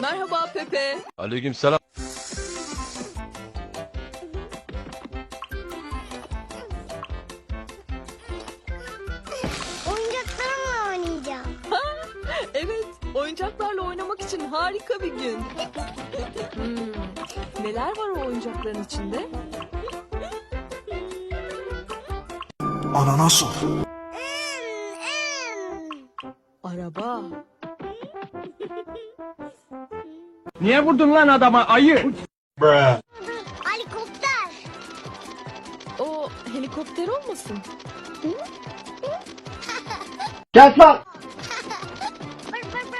Merhaba Pepe. Aleykümselam. Oyuncaklarımla oynayacağım. Evet, oyuncaklarla oynamak için harika bir gün. Hmm, neler var o oyuncakların içinde? Ananas. Araba. Niye vurdun lan adama ayı? Helikopter. O helikopter olmasın? Kes lan! Pır pır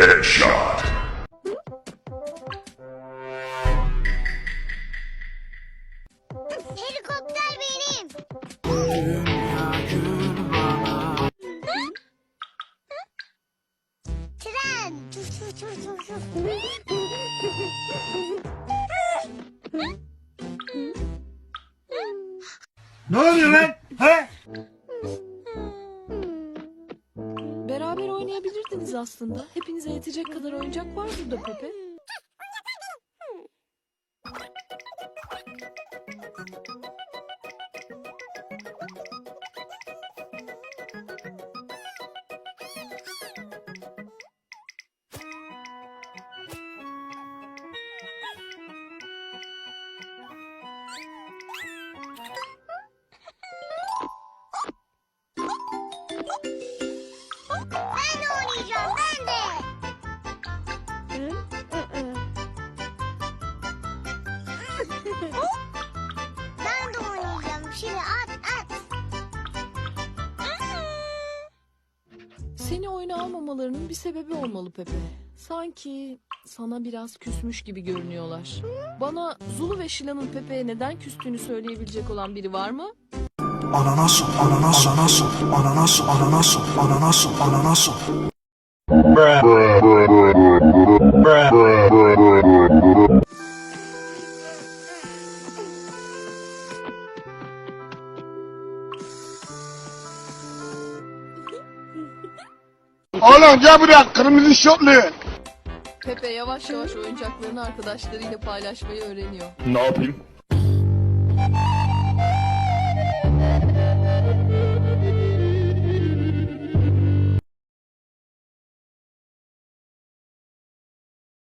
Helikopter benim. Tren. Ne oluyor lan? He? Aslında. Hepinize yetecek kadar oyuncak var burada Pepe. Seni oyuna almamalarının bir sebebi olmalı Pepe. Sanki sana biraz küsmüş gibi görünüyorlar. Bana Zulu ve Şila'nın Pepe'ye neden küstüğünü söyleyebilecek olan biri var mı? Ananas. Ananas. Ananas. Ananas. Ananas. Ananas. Ananas Oğlum gel buraya kırmızı şortlu. Pepe yavaş yavaş oyuncaklarını arkadaşlarıyla paylaşmayı öğreniyor. Ne yapayım?